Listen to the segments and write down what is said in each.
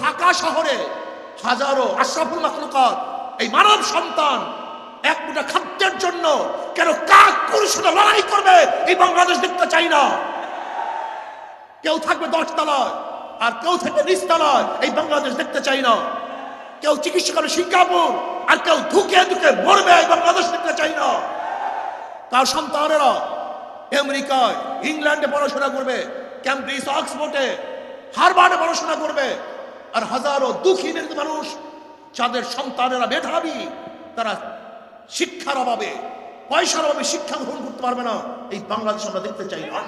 ঢাকা শহরে হাজারো আশরাফুল মাখলুকাত, এই মানব সন্তান এক মুঠা খাদ্যের জন্য কেন কাক পুরুষরা লড়াই করবে এই বাংলাদেশ দেখতে চাই না। কেউ থাকবে দশ তলায় আর কেউ থাকবে নিচ তলায় এই বাংলাদেশ দেখতে চাই না। কেউ চিকিৎসা করে সিঙ্গাপুর আর কেউ ধুকে ধুকে মরবে এই বাংলাদেশ দেখতে চাই না। তার সন্তানেরা আমেরিকায়, ইংল্যান্ডে পড়াশোনা করবে, ক্যাম্ব্রিজ, অক্সফোর্ডে হারবার্ডে পড়াশোনা করবে আর হাজারো দুঃখী মানুষ, যাদের সন্তানেরা মেধাবী, তারা শিক্ষার অভাবে, পয়সার অভাবে শিক্ষা গ্রহণ করতে পারবে না। এই বাংলাদেশ আমরা দেখতে চাই। না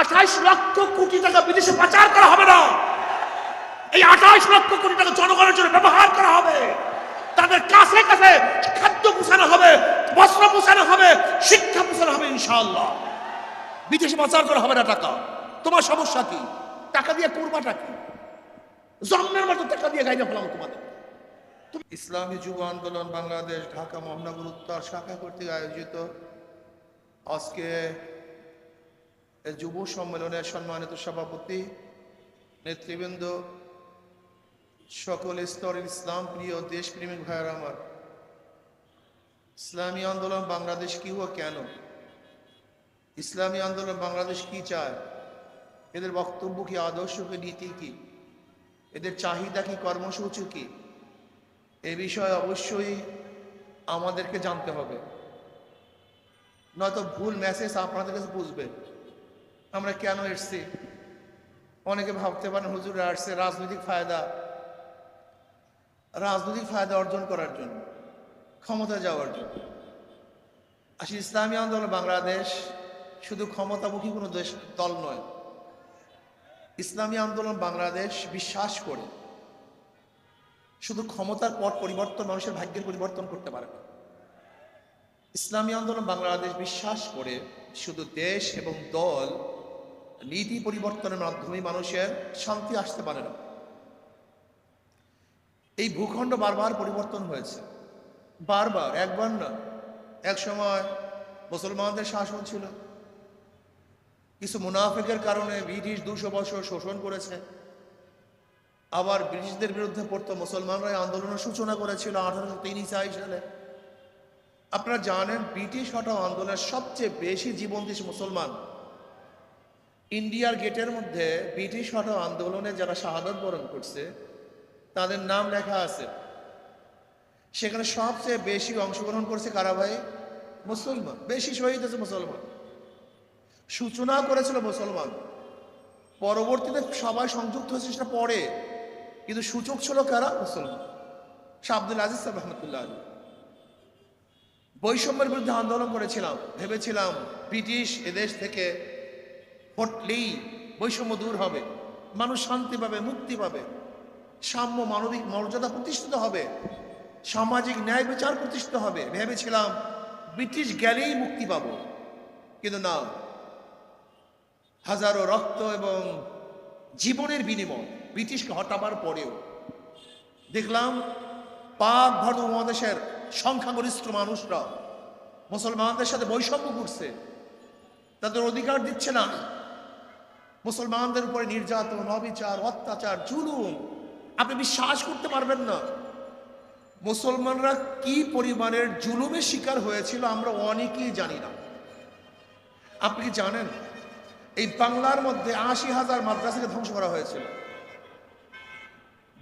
আঠাইশ লক্ষ কোটি টাকা বিদেশে পাচার করা হবে না। এই আঠাইশ লক্ষ কোটি টাকা জনগণের জন্য ব্যবহার করা হবে। তাদের কাছে কাছে খাদ্য পোষানো হবে, বস্ত্র পোষানো হবে, শিক্ষা পোষানো হবে, ইনশাআল্লাহ। বিদেশে পাচার করা হবে না টাকা। তোমার সমস্যা কি? টাকা দিয়ে করবাটা কি? জন্মের মতো টাকা দিয়ে গাইনা ফেলাম তোমাদের। ইসলামী যুব আন্দোলন বাংলাদেশ, ঢাকা মহানগর উত্তর শাখা কর্তৃক আয়োজিত আজকে যুব সম্মেলনের সম্মানিত সভাপতি, নেতৃবৃন্দ, সকল স্তরের ইসলাম প্রিয় দেশপ্রেমিক ভাইয়ের আমার। ইসলামী আন্দোলন বাংলাদেশ কি ও কেন? ইসলামী আন্দোলন বাংলাদেশ কি চায়? এদের বক্তব্য কি, আদর্শ কি, নীতি কি? এদের চাহিদা কি, কর্মসূচি কি? এ বিষয়ে অবশ্যই আমাদেরকে জানতে হবে। নয়তো ভুল মেসেজ আপনাদের কাছে বুঝবে আমরা কেন এসছি? অনেকে ভাবতে পারেন হুজুরে আসছে রাজনৈতিক ফায়দা। রাজনৈতিক ফায়দা অর্জন করার জন্য ক্ষমতা যাওয়ার জন্য। আসলে ইসলামী আন্দোলন বাংলাদেশ শুধু ক্ষমতামুখী কোনো দেশ, দল নয়। ইসলামী আন্দোলন বাংলাদেশ বিশ্বাস করে শুধু ক্ষমতার পর পরিবর্তন মানুষের ভাগ্যের পরিবর্তন করতে পারে না। ইসলামী আন্দোলন বাংলাদেশ বিশ্বাস করে শুধু দেশ এবং দল নীতি পরিবর্তনের মাধ্যমে মানুষের শান্তি আসতে পারে না। এই ভূখণ্ড বারবার পরিবর্তন হয়েছে। বারবার, একবার না। এক সময় মুসলমানদের শাসন ছিল। কিছু মুনাফিকের কারণে ব্রিটিশ দুশো বছর শোষণ করেছে। আবার ব্রিটিশদের বিরুদ্ধে পড়তো মুসলমানরা আন্দোলনের সূচনা করেছিল আঠারোশো তিন সালে আপনারা জানেন, ব্রিটিশ হটাও আন্দোলনের সবচেয়ে বেশি জীবন দিয়েছে মুসলমান। ইন্ডিয়ার গেটের মধ্যে ব্রিটিশ হটাও আন্দোলনে যারা শাহাদত বরণ করছে, তাদের নাম লেখা আছে। সেখানে সবচেয়ে বেশি অংশগ্রহণ করছে কারা ভাই? মুসলমান। বেশি শহীদ হয়েছে মুসলমান। সূচনা করেছিল মুসলমান। পরবর্তীতে সবাই সংযুক্ত হয়েছে সেটা পরে। কিন্তু সূচক ছিল কারা? মুসলমান। শাহ আজিজ সাহেব রহমতুল্লাহ আলী বৈষম্যের বিরুদ্ধে আন্দোলন করেছিলাম, ভেবেছিলাম ব্রিটিশ এদেশ থেকে হটলেই বৈষম্য দূর হবে, মানুষ শান্তি পাবে, মুক্তি পাবে, সাম্য মানবিক মর্যাদা প্রতিষ্ঠিত হবে, সামাজিক ন্যায় বিচার প্রতিষ্ঠিত হবে। ভেবেছিলাম ব্রিটিশ গেলেই মুক্তি পাবো। কিন্তু না। হাজারো রক্ত এবং জীবনের বিনিময় ব্রিটিশকে হটাবার পরেও। দেখলাম পাক ভারত উপমহাদেশের সংখ্যাগরিষ্ঠ মানুষরা মুসলমানদের সাথে বৈষম্য করছে। তাদের অধিকার দিচ্ছে না। মুসলমানদের উপরে নির্যাতন, অবিচার, অত্যাচার, জুলুম, আপনি বিশ্বাস করতে পারবেন না। মুসলমানরা কি পরিমাণের জুলুমের শিকার হয়েছিল আমরা অনেকেই জানি না। আপনি জানেন? এই বাংলার মধ্যে আশি হাজার মাদ্রাসাকে ধ্বংস করা হয়েছিল।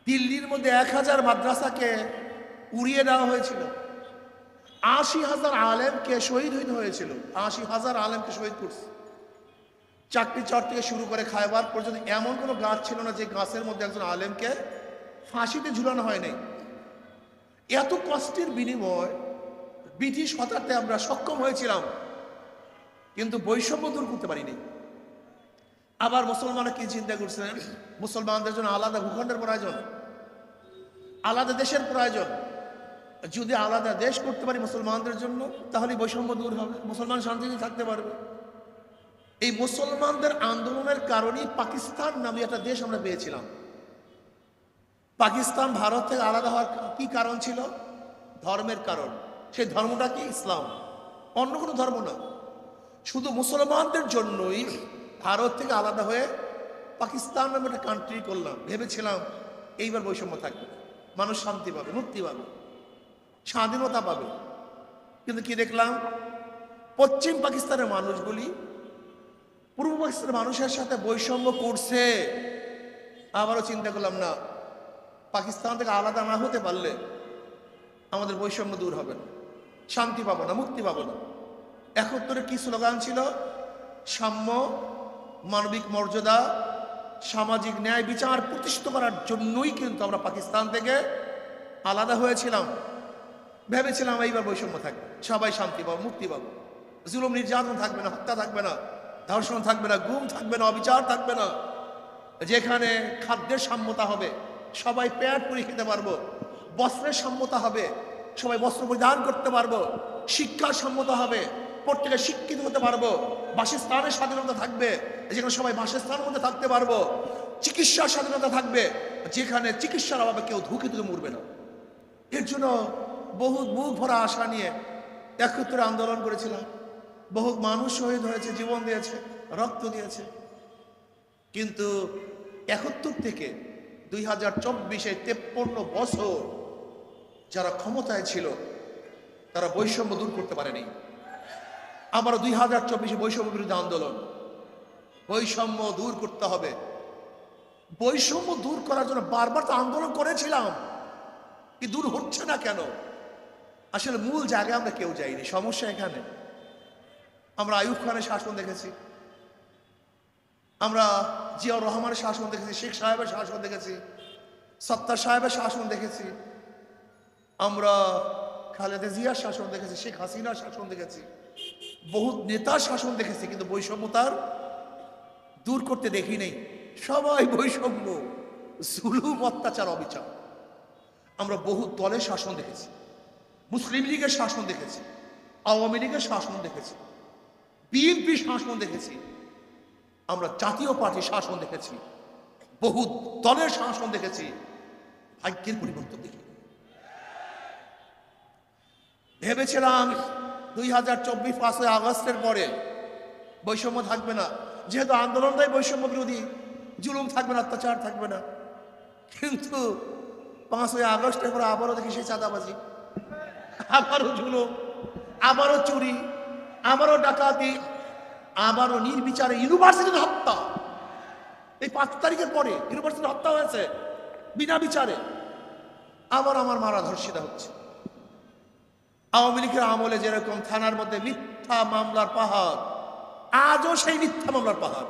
দিল্লির মধ্যে এক হাজার মাদ্রাসাকে উড়িয়ে দেওয়া হয়েছিল। আশি হাজার আলেমকে শহীদ হইতে হয়েছিল। আশি হাজার আলেমকে শহীদ করছে। চাকরি চর থেকে শুরু করে খাইবার পর্যন্ত এমন কোনো গাছ ছিল না যে গাছের মধ্যে একজন আলেমকে ফাঁসিতে ঝুলানো হয় নাই। এত কষ্টের বিনিময় ব্রিটিশ হতাতে আমরা সক্ষম হয়েছিলাম, কিন্তু বৈষম্য দূর করতে পারিনি। আবার মুসলমানরা কি চিন্তা করছেন মুসলমানদের জন্য আলাদা ভূখণ্ডের প্রয়োজন, আলাদা দেশের প্রয়োজন। যদি আলাদা দেশ করতে পারি মুসলমানদের জন্য, তাহলে বৈষম্য দূর হবে, মুসলমান শান্তিতে থাকতে পারবে। এই মুসলমানদের আন্দোলনের কারণেই পাকিস্তান নামে একটা দেশ আমরা পেয়েছিলাম। পাকিস্তান ভারত থেকে আলাদা হওয়ার কি কারণ ছিল? ধর্মের কারণ। সেই ধর্মটা কি? ইসলাম। অন্য কোনো ধর্ম না। শুধু মুসলমানদের জন্যই ভারত থেকে আলাদা হয়ে পাকিস্তান নামে একটা কান্ট্রি করলাম। ভেবেছিলাম এইবার বৈষম্য থাকবে। মানুষ শান্তি পাবে, মুক্তি পাবে, স্বাধীনতা পাবে। কিন্তু কি দেখলাম? পশ্চিম পাকিস্তানের মানুষগুলি পূর্ব পাকিস্তানের মানুষের সাথে বৈষম্য করছে। আবারও চিন্তা করলাম, না, পাকিস্তান থেকে আলাদা না হতে পারলে আমাদের বৈষম্য দূর হবে না। শান্তি পাবো না, মুক্তি পাবো না। একত্তরে কি স্লোগান ছিল? সাম্য মানবিক মর্যাদা, সামাজিক ন্যায় বিচার প্রতিষ্ঠিত করার জন্যই কিন্তু আমরা পাকিস্তান থেকে আলাদা হয়েছিলাম। ভেবেছিলাম এইবার বৈষম্য থাকবে। সবাই শান্তি পাবো, মুক্তি পাবো। জুলুম, নির্যাতন থাকবে না, হত্যা থাকবে না, ধর্ষণ থাকবে না, গুম থাকবে না, অবিচার থাকবে না। যেখানে খাদ্যের সাম্যতা হবে, সবাই পেট পুরি খেতে পারব, বস্ত্রের সাম্যতা হবে, সবাই বস্ত্র পরিধান করতে পারব, শিক্ষার সাম্যতা হবে, প্রত্যেকে শিক্ষিত হতে পারব। বাসস্থানের স্বাধীনতা থাকবে, যেখানে সবাই বাসস্থানের মধ্যে থাকতে পারব, চিকিৎসার স্বাধীনতা থাকবে, যেখানে চিকিৎসার অভাবে কেউ ধুকে ধুকে মরবে না। এর জন্য বহু বুক ভরা আশা নিয়ে একত্রে আন্দোলন করেছিলাম। বহু মানুষ শহীদ হয়েছে, জীবন দিয়েছে, রক্ত দিয়েছে। কিন্তু একাত্তর থেকে দুই হাজার চব্বিশে তেপ্পন্ন বছর যারা ক্ষমতায় ছিল, তারা বৈষম্য দূর করতে পারেনি। আবার দুই হাজার চব্বিশে বৈষম্য বিরুদ্ধে আন্দোলন। বৈষম্য দূর করতে হবে। বৈষম্য দূর করার জন্য বারবার তো আন্দোলন করেছিলাম। কি দূর হচ্ছে না কেন? আসলে মূল জায়গায় আমরা কেউ যাইনি। সমস্যা এখানে। আমরা আয়ুব খানের শাসন দেখেছি। আমরা জিয়াউর রহমানের শাসন দেখেছি, শেখ সাহেবের শাসন দেখেছি, সত্তার সাহেবের শাসন দেখেছি। আমরা খালেদা জিয়ার শাসন দেখেছি, শেখ হাসিনার শাসন দেখেছি। বহু নেতার শাসন দেখেছি, কিন্তু বৈষম্যতার দূর করতে দেখি নেই। সবাই বৈষম্য, জুলুম, অত্যাচার, অবিচার। আমরা বহু দলের শাসন দেখেছি। মুসলিম লীগের শাসন দেখেছি, আওয়ামী লীগের শাসন দেখেছি বিএনপির শাসন দেখেছি, আমরা জাতীয় পার্টির শাসন দেখেছি বহু দলের শাসন দেখেছি। ভাগ্যের পরিবর্তন দেখি। ভেবেছিলাম দুই হাজার চব্বিশ পাঁচই আগস্টের পরে বৈষম্য থাকবে না। যেহেতু আন্দোলনটাই বৈষম্য বিরোধী, জুলুম থাকবে না, অত্যাচার থাকবে না। কিন্তু পাঁচই আগস্টের পরে আবারও দেখি সেই চাঁদাবাজি। আবারও জুলুম, আবারও চুরি, আবারও ডাকাতি, আবারও নির্বিচারে ইউনিভার্সিটির হত্যা। এই পাঁচ তারিখের পরে ইউনিভার্সিটির হত্যা হয়েছে, বিনা বিচারে। আবার আমার মারা ধর্ষিতা হচ্ছে। আওয়ামী লীগের আমলে যেরকম থানার মধ্যে মিথ্যা মামলার পাহাড়, আজও সেই মিথ্যা মামলার পাহাড়।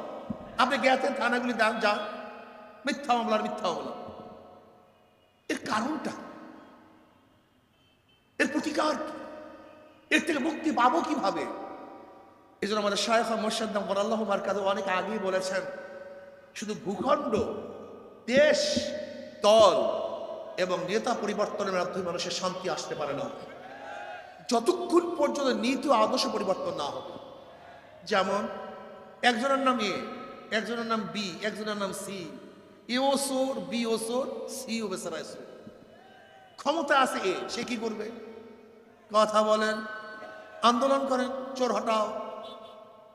আপনি গেছেন থানাগুলি যান যান। মিথ্যা মামলার মিথ্যা মামলা এর কারণটা? এর প্রতিকার এর থেকে মুক্তি পাবো কীভাবে? এই জন্য আমাদের শায়খ মোর্শাদ্দাম বরাল্লাহ মার্কাদ অনেক আগেই বলেছেন, শুধু ভূখণ্ড, দেশ, দল এবং নেতা পরিবর্তনের মাধ্যমে মানুষের শান্তি আসতে পারে না। যতক্ষণ পর্যন্ত নীতি আদর্শ পরিবর্তন না হবে। যেমন, একজনের নাম এ, একজনের নাম বি, একজনের নাম সি, এ ও সোর বি ও সোর সি ও বেসারায় সোর ক্ষমতা আছে এ, সে কি করবে? কথা বলেন, আন্দোলন করেন, চোর হটাও।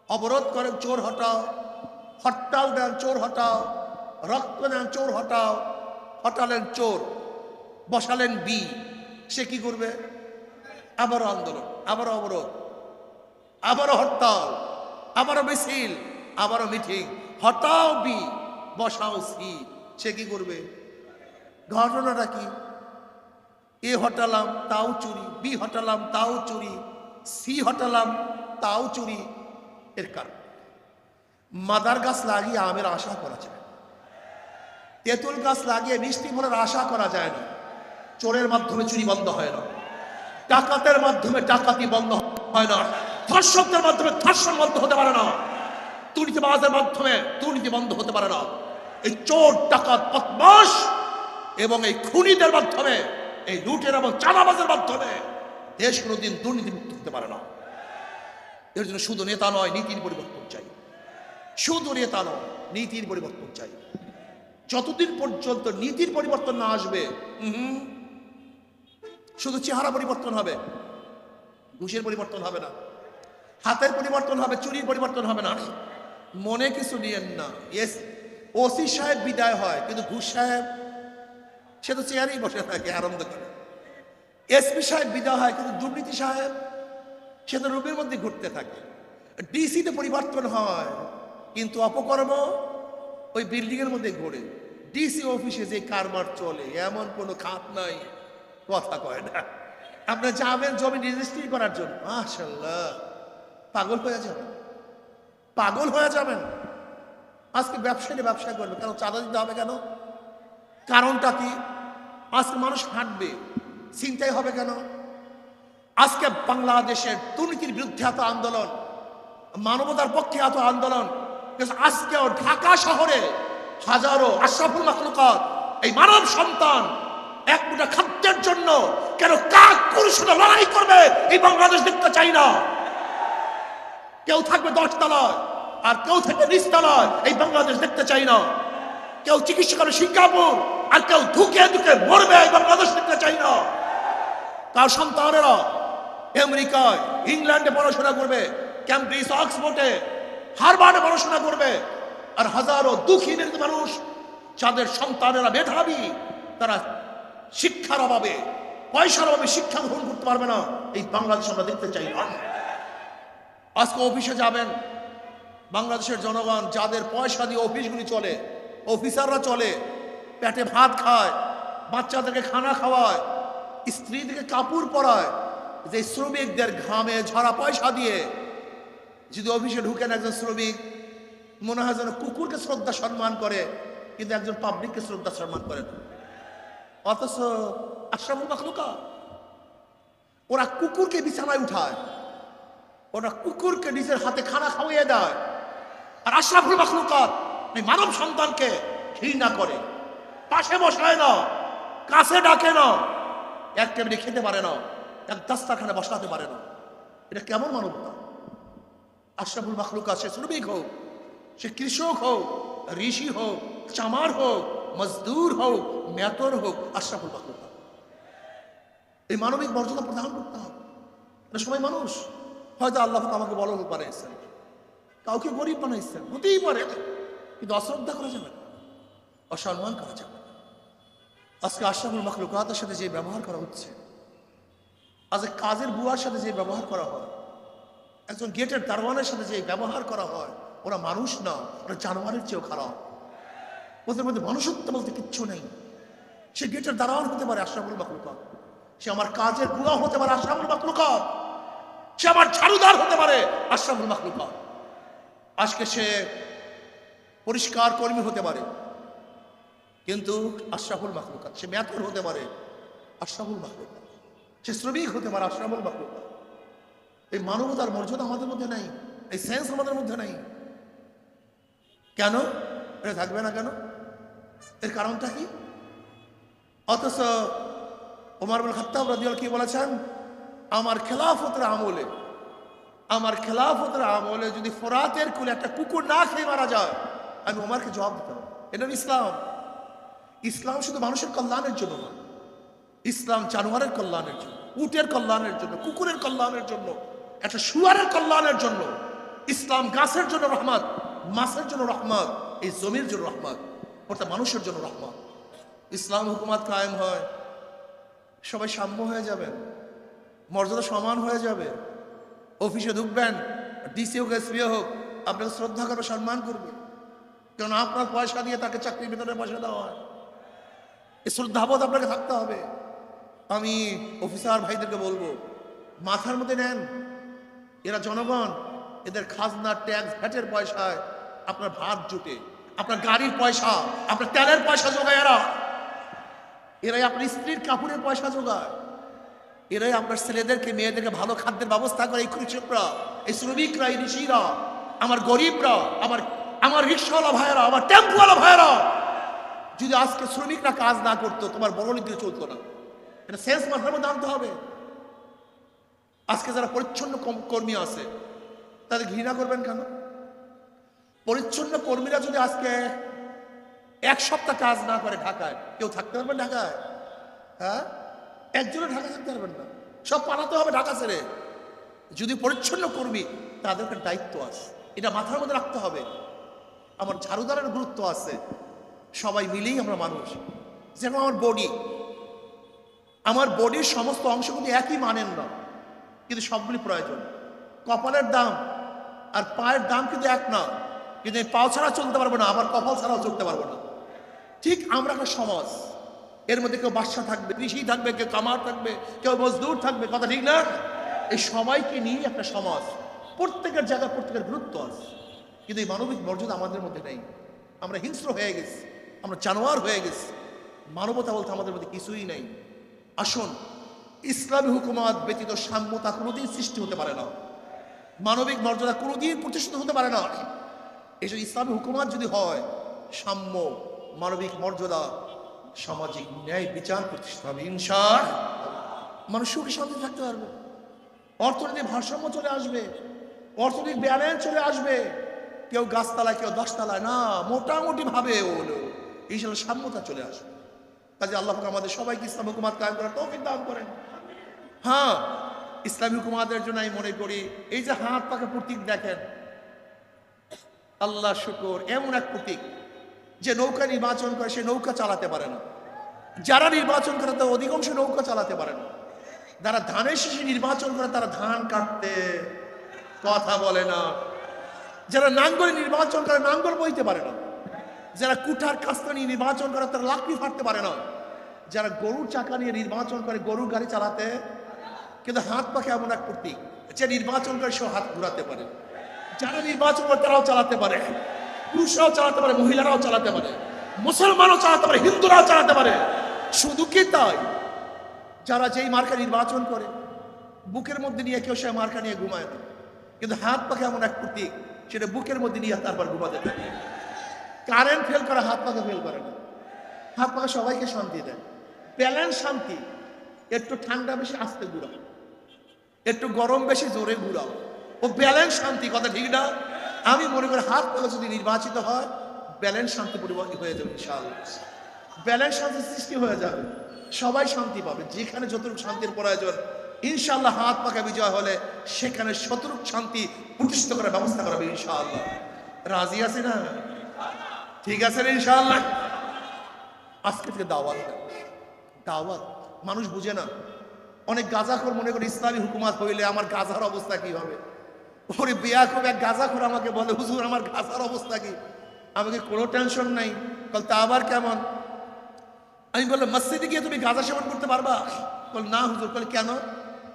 অবরোধ করেন, চোর হটাও। হরতাল দেন, চোর হটাও। রক্ত দেন, চোর হটাও। হটালেন চোর, বসালেন বি, সে কি করবে? আবারও আন্দোলন, আবারও অবরোধ, আবারও হরতাল, আবারও মিছিল, আবারও মিটিং। হটাও বি, বসাও সি। সে কি করবে? ঘটনাটা কি? এ হটালাম, তাও চুরি, বি হটালাম, তাও চুরি, সি হটালাম, তাও চুরি। এর কারণ? মাদার গাছ লাগিয়ে আমের আশা করা যায় তেঁতুল গাছ লাগিয়ে মিষ্টি ফলের আশা করা যায় না। চোরের মাধ্যমে চুরি বন্ধ হয় না। ডাকাতের মাধ্যমে ডাকাতি বন্ধ হয় না। ধর্ষকদের মাধ্যমে ধর্ষণ বন্ধ হতে পারে না। দুর্নীতিবাজের মাধ্যমে দুর্নীতি বন্ধ হতে পারে না। এই চোর ডাকাত বদমাস এবং এই খুনিদের মাধ্যমে এই লুটের এবং চাঁদাবাজের মাধ্যমে দেশ কোনোদিন দুর্নীতি মুক্ত হতে পারে না। এর জন্য শুধু নেতা নয় নীতির পরিবর্তন চাই। শুধু নেতা নয় নীতির পরিবর্তন চাই। যতদিন পর্যন্ত নীতির পরিবর্তন না আসবে উহুম, শুধু চেহারা পরিবর্তন হবে। ঘুষের পরিবর্তন হবে না। হাতের পরিবর্তন হবে, চুরির পরিবর্তন হবে না। মনে কিছু নিয়েন না। ইয়েস ওসি সাহেব বিদায় হয়, কিন্তু ঘুষ সাহেব, সে তো চেয়ারেই বসে থাকে আনন্দ করে। এসপি সাহেব বিদায় হয়, কিন্তু দুর্নীতি সাহেব, সে তো রুমের মধ্যে ঘুরতে থাকে। ডিসিতে পরিবর্তন হয়, কিন্তু অপকর্ম ওই বিল্ডিং এর মধ্যে ঘোরে। ডিসি অফিসে যে কারবার চলে, এমন কোনো খাত নাই। কথা কয় না। আপনার যাবেন জমি রেজিস্ট্রি করার জন্য। মাশাল্লাহ পাগল হয়ে যাবেন। পাগল হয়ে যাবেন। আজকে ব্যবসায়ী ব্যবসা করবে। কেন চাঁদা দিতে হবে কেন? কারণটা কি? আজকে মানুষ হাঁটবে। চিন্তাই হবে কেন? আজকে বাংলাদেশের দুর্নীতির বিরুদ্ধে এত আন্দোলন, মানবতার পক্ষে এত আন্দোলন আজকেও ঢাকা শহরে হাজারো আশরাফুল মাখলুকাত, এই মানব সন্তান এক মুঠা খাদ্যের জন্য কেন কাক পুরুষরা লড়াই করবে? এই বাংলাদেশ দেখতে চাই না। কেউ থাকবে দশ তলায় আর কেউ থাকবে নিচ তলায় এই বাংলাদেশ দেখতে চাই না। কেউ চিকিৎসা করে সিঙ্গাপুর আর কেউ ধুকে ধুকে মরবে, এই বাংলাদেশ দেখতে চাই না। তার সন্তানেরা আমেরিকায়, ইংল্যান্ডে পড়াশোনা করবে, ক্যাম্ব্রিজ, অক্সফোর্ডে হারবার্ডে পড়াশোনা করবে, আর হাজারো দুঃখী মানুষ, যাদের সন্তানেরা মেধাবী, তারা শিক্ষার অভাবে, পয়সার অভাবে শিক্ষা গ্রহণ করতে পারবে না। এই বাংলাদেশ আমরা দেখতে চাই না। আজকে অফিসে যাবেন, বাংলাদেশের জনগণ যাদের পয়সা দিয়ে অফিসগুলি চলে, অফিসাররা চলে, পেটে ভাত খায়, বাচ্চাদেরকে খানা খাওয়ায়, স্ত্রীদেরকে কাপড় পরায়, যে শ্রমিকদের ঘামে ঝরা পয়সা দিয়ে যদি অফিসে ঢুকেন একজন শ্রমিক, মনে হয় যেন কুকুরকে শ্রদ্ধা সম্মান করে, কিন্তু একজন পাবলিককে শ্রদ্ধা সম্মান করে না। অথচ আশ্রামুল মাখলুকা, ওরা কুকুরকে বিছানায় উঠায়, ওরা কুকুরকে নিজের হাতে খানা খাওয়িয়ে দেয়। আর আশরাফুল মাখলুকাত এই মানব সন্তানকে ঘৃণা করে। পাশে বসায় না, কাছে ডাকে না, এক টেবিলে খেতে পারে না, এক দাস্তাখানে বসাতে পারে না। এটা কেমন মানবতা? আশরাফুল মাখলুকাত সে শ্রমিক হোক, সে কৃষক হোক, ঋষি হোক, চামার হোক মজদুর হোক মেতর হোক, আশরাফুল মাখলুকাত এই মানবিক মর্যাদা প্রদান করতে হবে। এটা সবাই মানুষ। হয়তো আল্লাহ আমাকে বড় লোক বানাইছেন। কাউকে গরিব বানাইছেন, হতেই পারে কিন্তু অশ্রদ্ধা করা যাবে না। অসম্মান করা যাবে না। আজকে আশরাফুল মখলুকাতের সাথে যে ব্যবহার করা হচ্ছে আজকে কাজের বুয়ার সাথে যে ব্যবহার করা হয়, একজন গেটের দারোয়ানের সাথে যে ব্যবহার করা হয়, ওরা মানুষ না, ওরা জানোয়ারের চেয়েও খারাপ। ওদের মধ্যে মনুষ্যত্ব বলতে কিচ্ছু নেই। সে গেটের দারোয়ান হতে পারে আশরাফুল মখলুকাত সে আমার কাজের বুয়া হতে পারে আশরাফুল মখলুকাত সে আমার ঝাড়ুদার হতে পারে আশরাফুল মখলুকাত আজকে সে পরিষ্কার কর্মী হতে পারে, কিন্তু আশরাফুল মখলুকাত সে মেথর হতে পারে আশরাফুল মখলুকাত সে শ্রমিক হতে পারে আশরাফুল মখলুকাত এই মানবতার মর্যাদা আমাদের মধ্যে নাই, এই সেন্স আমাদের মধ্যে নাই। কেন? এটা থাকবে না কেন? এর কারণটা কি? অথচ ওমর বিন খাত্তাব রাদিয়াল্লাহু কি বলেছেন, আমার খেলাফতের আমলে, আমার খেলাফতের আমলে যদি ফোরাতের কুলে একটা কুকুর না খেয়ে মারা যায়, আমি ওমরকে জবাব দিতাম এটা ইসলাম। ইসলাম শুধু মানুষের কল্যাণের জন্য না, ইসলাম জানোয়ারের কল্যাণের জন্য, উটের কল্যাণের জন্য, কুকুরের কল্যাণের জন্য, একটা শুয়ারের কল্যাণের জন্য, ইসলাম গাছের জন্য রহমত, মাছের জন্য রহমত, এই জমির জন্য রহমত। অর্থাৎ মানুষের জন্য রহমত। ইসলাম হুকুমাত কায়েম হয়, সবাই সাম্য হয়ে যাবেন মর্যাদা সমান হয়ে যাবে, অফিসে ঢুকবেন ডিসি হোক এসপি হোক আপনাকে শ্রদ্ধা করবে সম্মান করবে। কারণ আপনার পয়সা দিয়ে তাকে চাকরির ভিতরে পয়সা দেওয়া হয়। এই শ্রদ্ধাবোধ আপনাকে থাকতে হবে। আমি অফিসার ভাইদেরকে বলব, মাথার মধ্যে নেন। এরা জনগণ, এদের খাজনা ট্যাক্স ভ্যাটের পয়সায় আপনার ভাত জুটে। আপনার গাড়ির পয়সা, আপনার তেলের পয়সা যোগায় এরা। এরাই আপনার স্ত্রীর কাপড়ের পয়সা যোগায়। এরাই আপনার ছেলেদেরকে, মেয়েদেরকে ভালো খাদ্যের ব্যবস্থা করে এই কৃষকরা এই শ্রমিকরা, এই ঋষিরা, আমার গরিবরা, আমার আমার রিক্সাওয়ালা ভাইয়েরা, আমার টেম্পুওয়ালা ভাইয়েরা। যদি আজকে শ্রমিকরা কাজ না করতো, তোমার বড় নীতি চলতো না। এটা সেন্স মাথার মধ্যে আনতে হবে। আজকে যারা পরিচ্ছন্ন কর্মী আছে, তাদের ঘৃণা করবেন কেন? পরিচ্ছন্ন কর্মীরা যদি আজকে এক সপ্তাহ কাজ না করে ঢাকায়, কেউ থাকতে পারবেন ঢাকায়? হ্যাঁ? একজনে ঢাকা থাকতে পারবেন না। সব পালাতে হবে ঢাকা ছেড়ে। যদি পরিচ্ছন্ন কর্মী, তাদের একটা দায়িত্ব আছে। এটা মাথার মধ্যে রাখতে হবে। আমার ঝাড়ুদারের গুরুত্ব আছে। সবাই মিলেই আমরা মানুষ। যেমন আমার বডি আমার বডির সমস্ত অংশগুলি একই মানেন না, কিন্তু সবগুলি প্রয়োজন। কপালের দাম আর পায়ের দাম কিন্তু এক না। কিন্তু পাও ছাড়া চলতে পারব না, আবার কপাল ছাড়াও চলতে পারব না। ঠিক আমরা একটা সমাজ, এর মধ্যে কেউ বাদশা থাকবে কৃষি থাকবে, কেউ কামার থাকবে, কেউ মজদুর থাকবে, কথা ঠিক না? এই সবাইকে নিয়ে একটা সমাজ, প্রত্যেকের জায়গায় প্রত্যেকের গুরুত্ব আছে। কিন্তু এই মানবিক মর্যাদা আমাদের মধ্যে নেই। আমরা হিংস্র হয়ে গেছি, আমরা জানোয়ার হয়ে গেছি। মানবতা বলতে আমাদের মধ্যে কিছুই নেই। আসুন, ইসলামী হুকুমাত ব্যতীত সাম্যতা কোনোদিন সৃষ্টি হতে পারে না। মানবিক মর্যাদা কোনোদিন প্রতিষ্ঠিত হতে পারে না। যে ইসলামী হুকুমাত যদি হয়, সাম্য, মানবিক মর্যাদা, সামাজিক ন্যায় বিচার প্রতিষ্ঠা হবে ইনশা মানুষ সুখী শান্তি থাকতে পারবে। অর্থনৈতিক ভারসাম্য চলে আসবে, অর্থনৈতিক ব্যালেন্স চলে আসবে। কেউ গাছতলায়, কেউ দশতলায়, না মোটামুটি ভাবে হলো। ইনশাল্লাহ সাম্যতা চলে আসবে। কাজে আল্লাহ পাক আমাদের সবাইকে ইসলাম হুকুমাত কায়েম করার তৌফিক দান করেন। হ্যাঁ ইসলামী হুকুমাতের জন্য আমি মনে করি, এই যে হাত পাকে প্রতীক দেখেন আল্লাহ শুকর, এমন এক প্রতীক। যে নৌকা নির্বাচন করে সে নৌকা চালাতে পারে না। যারা নির্বাচন করে তারা অধিকাংশ নৌকা চালাতে পারে না। যারা ধানের শেষে নির্বাচন করে তারা ধান কাটতে কথা বলে না। যারা নাঙ্গল নির্বাচন করে নাঙ্গল বইতে পারে না। যারা কুঠার কাস্তা নিয়ে নির্বাচন করে তারা লাকড়ি ফাটতে পারে না। যারা গরুর চাকা নিয়ে নির্বাচন করে গরুর গাড়ি চালাতে, কিন্তু হাত পাখে এমন এক প্রতীক। যে নির্বাচন করে সে হাত ঘুরাতে পারে। যারা নির্বাচন করে তারাও চালাতে পারে। পুরুষরাও চালাতে পারে, মহিলারাও চালাতে পারে, মুসলমানও চালাতে পারে, হিন্দুরাও চালাতে পারে। শুধু কি তাই? যারা যেই মার্কা নির্বাচন করে, বুকের মধ্যে নিয়ে কেউ সে মার্কা নিয়ে ঘুমায় না। কিন্তু হাত পাখে এমন এক প্রতীক, সেটা বুকের মধ্যে নিয়ে তারপর ঘুমাতে থাকে কারেন্ট ফেল করে, হাত পাখা ফেল করে না। হাত পাখা সবাইকে শান্তি দেয়। ব্যালেন্স শান্তি, একটু ঠান্ডা বেশি, আস্তে ঘুরাও। একটু গরম বেশি, জোরে ঘুরাও। ও ব্যালেন্স শান্তি, কথা ঠিক না? আমি মনে করি হাত পাখা যদি নির্বাচিত হয় ব্যালেন্স শান্তি পরিবর্তন হয়ে যাবে ইনশাআল্লাহ। ব্যালেন্স শান্তি সৃষ্টি হয়ে যাবে। সবাই শান্তি পাবে। যেখানে যতটুকু শান্তির প্রয়োজন, ইনশাআল্লাহ হাত পাকা বিজয় হলে সেখানে শতরূপ শান্তি প্রতিষ্ঠিত করার ব্যবস্থা করাবে ইনশাআল্লাহ। রাজি আছে না ঠিক আছে রে ইনশাআল্লাহ? আজকে থেকে দাওয়াত। দাওয়াত। মানুষ বুঝে না। অনেক গাজাখোর মনে করে ইসলামী হুকুমাত হইলে আমার গাজার অবস্থা কি হবে? ওরে বিয়া খুব এক গাজাখোর আমাকে বলে, হুজুর, আমার গাঁজার অবস্থা কি? আমাকে কোনো টেনশন নাই। বল, তা আবার কেমন? আমি বললাম, মসজিদে গিয়ে তুমি গাঁজা সেবন করতে পারবা? বল, না হুজুর। বলে, কেন?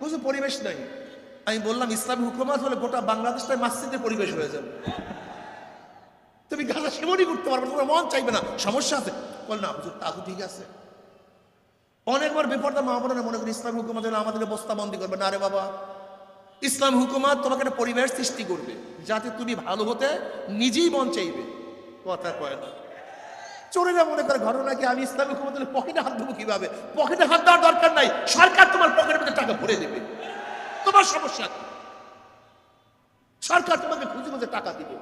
হুজুর, পরিবেশ নাই। আমি বললাম, ইসলামী হুকুমাত হলে গোটা বাংলাদেশটাই মসজিদের পরিবেশ হয়ে যাবে। তুমি গাঁজা সেবনই করতে পারবে তোমার মন চাইবে না, সমস্যা আছে। বল, না হুজুর, তা তো ঠিক আছে। অনেকবার বিপদে মা বোনেরা মনে করি, ইসলাম হুকুমাত হলে আমাদের বস্তাবন্দি করবে। না রে বাবা। ইসলাম হুকুমাত তোমাকে একটা পরিবেশ সৃষ্টি করবে, যাতে তুমি ভালো হতে নিজেই মন চাইবে। কথা কয় না। চোরেরা মনে করে ঘটনা কি, আমি ইসলামী হুকুমত হলে পকেটে হাত দেবো কীভাবে? পকেটে হাত দেওয়ার দরকার নাই, সরকার তোমার পকেটের মধ্যে টাকা ভরে দেবে। তোমার সমস্যা সরকার তোমাকে খুঁজে খুঁজে টাকা দিবে।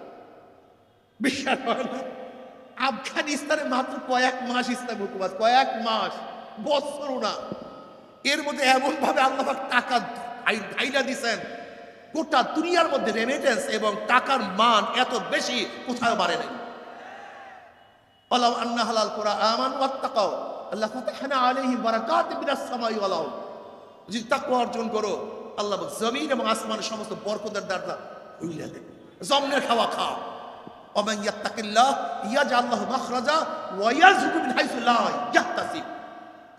বিশ্বাস হয় না? আফগানিস্তানে মাত্র কয়েক মাস ইসলাম হুকুমাত, কয়েক মাস বছরও না। এর মধ্যে এমন ভাবে আল্লাহ টাকা ঢাই- ঢাইলা দিছেন গোটা দুনিয়ার মধ্যে রেমিটেন্স এবং টাকার মান এত বেশি কোথাও বাড়ে নাই ولو أن أهل القرى آمنوا واتقوا لفتحنا عليهم بركات من السماء والأرض যদি তাকওয়া অর্জন করো আল্লাহ বলে, জমিন এবং আসমানের সমস্ত বরকতের দ্বারা হইলে দেবে জমনের খাওয়া খাও ومن يتق الله يجعل له مخرجا ويرزقه من حيث لا يحتسب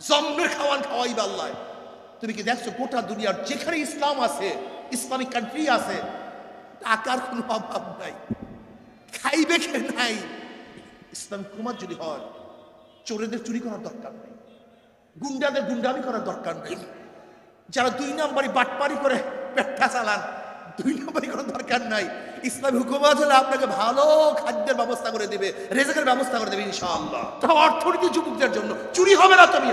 জমনের খাওয়ান খাওয়াইবে আল্লাহ তুমি কি দেখছ গোটা দুনিয়ার যেখানে ইসলাম আছে, ইসলামিক কান্ট্রি আছে, টাকার কোনো অভাব নাই, খাইবে কে নাই? ইসলাম কুমার যদি হয়, চোরেদের চুরি করার দরকার নেই, গুন্ডাদের গুন্ডামি করার দরকার নেই। যারা দুই নাম্বারই বাটপারি করে, পেটটা চালান, দুই নাম্বারই করার দরকার নাই। ইসলামী হুকুমত হলে আপনাকে ভালো খাদ্যের ব্যবস্থা করে দেবে, রেজেকের ব্যবস্থা করে দেবে ইনশাআল্লাহ। অর্থনীতি যুবকদের জন্য, চুরি হবে না তুমি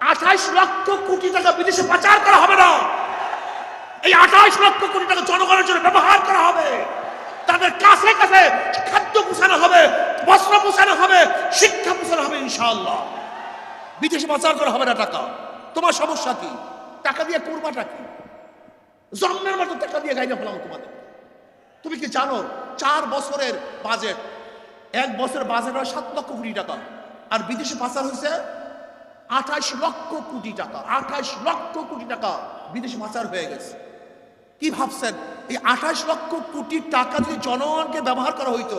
আঠাইশ লক্ষ কোটি টাকা বিদেশে পাচার করা হবে না। এই আঠাইশ লক্ষ কোটি টাকা জনগণের জন্য ব্যবহার করা হবে। তাদের কাছে কাছে খাদ্য পোষানো হবে, বস্ত্র পোষানো হবে, শিক্ষা পোষানো হবে, ইনশাআল্লাহ। বিদেশে পাচার করা হবে না টাকা। তোমার সমস্যা কি? টাকা দিয়ে করবাটা কি? জন্মের মতো টাকা দিয়ে গাইলে ফেলাম তোমাদের। তুমি কি জানো, চার বছরের বাজেট এক বছরের বাজেট হয় সাত লক্ষ কোটি টাকা। আর বিদেশে পাচার হয়েছে আঠাশ লক্ষ কোটি টাকা, আঠাশ লক্ষ কোটি টাকা বিদেশ পাচার হয়ে গেছে। কি ভাবছেন? এই আঠাশ লক্ষ কোটি টাকা যদি জনগণকে ব্যবহার করা হইতো,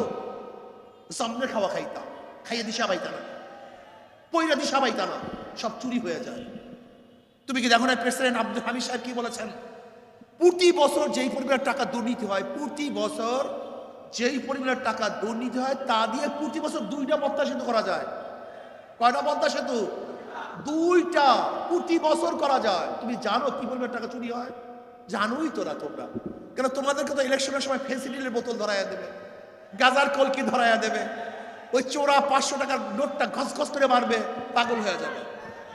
সামনে খাওয়া খাইতাম, খাইয়ে দিশা পাইতা না পয়লা দিশা পাইতা না, সব চুরি হয়ে যায়। তুমি কি দেখো না প্রেসিডেন্ট আব্দুল হামিদ সাহেব কি বলেছেন? প্রতি বছর যেই পরিমাণের টাকা দুর্নীতি হয়, প্রতি বছর যেই পরিমাণের টাকা দুর্নীতি হয়, তা দিয়ে প্রতি বছর দুইটা পদ্মা সেতু করা যায়। কয়টা পদ্মা সেতু? দুইটা প্রতি বছর করা যায়। তুমি জানো কি পরিমাণ টাকা চুরি হয়? জানোই তো না তোমরা। কেন তোমাদেরকে তো ইলেকশনের সময় ফেন্সিডিলের বোতল ধরাইয়া দেবে। গাজার কলকি ধরাইয়া দেবে। ওই চোরা পাঁচশো টাকার নোটটা ঘস ঘস করে মারবে, পাগল হয়ে যাবে।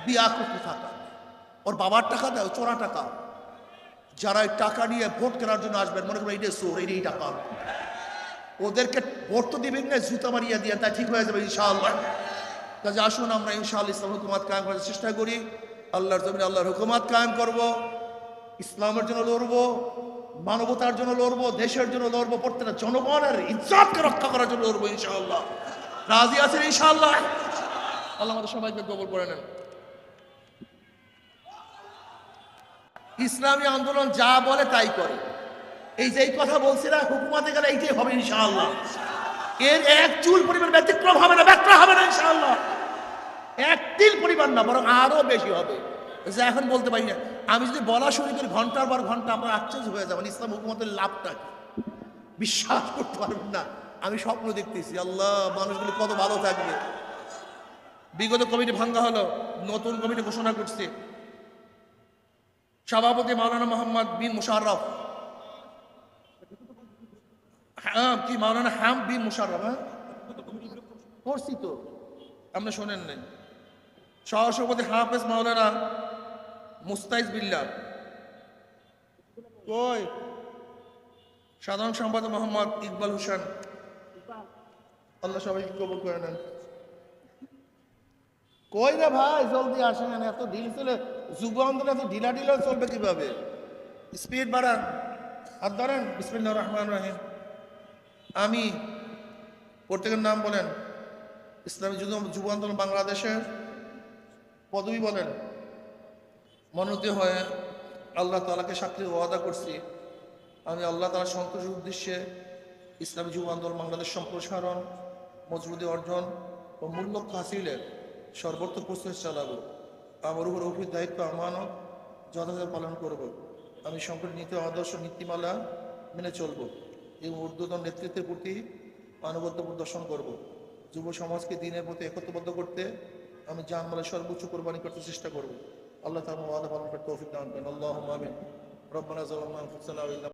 বিয়া কুকু থাকা। ওর বাবার টাকা দেয় চোরা টাকা। যারা এই টাকা নিয়ে ভোট কেনার জন্য আসবেন, মনে করবেন এইটাই সোর এইটাই টাকা। ওদেরকে ভোট তো দিবেন না, জুতা মারিয়া দিয়ে, তাই ঠিক হয়ে যাবে, ইনশাআল্লাহ। কাজে আসুন, আমরা ইনশাআল্লাহ ইসলাম হুকুমাত কায়েম করার চেষ্টা করি। আল্লাহর জমিনে আল্লাহর হুকুমাত কায়েম করব, ইসলামের জন্য লড়বো, মানবতার জন্য লড়বো, দেশের জন্য লড়ব, প্রত্যেকটা জনগণের ইজ্জতকে রক্ষা করার জন্য লড়বো ইনশাআল্লাহ। রাজি আছেন ইনশাআল্লাহ? আল্লাহ আমাদের সবাইকে কবল করে নেন। ইসলামী আন্দোলন যা বলে তাই করে। এই যে এই কথা বলছি না, হুকুমাতে গেলে এইটাই হবে ইনশাআল্লাহ। এর এক চুল পরিমাণ ব্যতিক্রম হবে না ব্যত্যয় হবে না ইনশাআল্লাহ। এক তিল পরিমাণ না বরং আরও বেশি হবে। যে এখন বলতে পারি না আমি যদি বলা শুরু করি ঘণ্টার পর ঘণ্টা আপনার আশ্চর্য হয়ে যাবেন ইসলাম হুকুমতের লাভটা বিশ্বাস করতে পারবেন না। আমি স্বপ্ন দেখতেছি আল্লাহ মানুষগুলো কত ভালো থাকবে। বিগত কমিটি ভাঙ্গা হলো নতুন কমিটি ঘোষণা করছে। সভাপতি মাওলানা মোহাম্মদ বিন মুশাররফ। হ্যাঁ কি মাওলানা হাম বিন মুশাররফ হ্যাঁ? করছি তো। আপনি শোনেন নাই। সহসভাপতি হাফেজ মাওলানা মুস্তাইজ বিল্লা কই? সাধারণ সম্পাদক মোহাম্মদ ইকবাল হোসেন। আল্লাহ সবাইকে কবুল করে নেন। কই রে ভাই জলদি আসেন না এত ঢিল চলে যুব আন্দোলন এত ঢিলা ঢিলা চলবে কীভাবে? স্পিড বাড়ান। আর ধরেন বিসমিল্লাহ রহমান রহিম। আমি প্রত্যেকের নাম বলেন। ইসলামী যুব যুব আন্দোলন বাংলাদেশের পদবী বলেন মনোনীত হয়ে আল্লাহ তালাকে সাক্ষী ওয়াদা করছি। আমি আল্লাহ তালার সন্তোষের উদ্দেশ্যে ইসলামী যুব আন্দোলন, বাংলাদেশ সম্প্রসারণ, মজবুতি অর্জন ও মূল্য হাসিলের সর্বোচ্চ প্রস্তুতি চালাবো। আমার উপর অভির দায়িত্ব, আমানত, যথাযথ পালন করব। আমি সংকট নীতি আদর্শ নীতিমালা মেনে চলব এবং ঊর্ধ্বতন নেতৃত্বের প্রতি আনুগত্য প্রদর্শন করব। যুব সমাজকে দিনের প্রতি একত্রবদ্ধ করতে আমি জানমালের সর্বোচ্চ কোরবানি করতে চেষ্টা করব। আল্লাহ তাআলা ওয়াদা পালন করতে তৌফিক দান করেন। আল্লাহুম্মা আমিন। রব্বানা যালামনা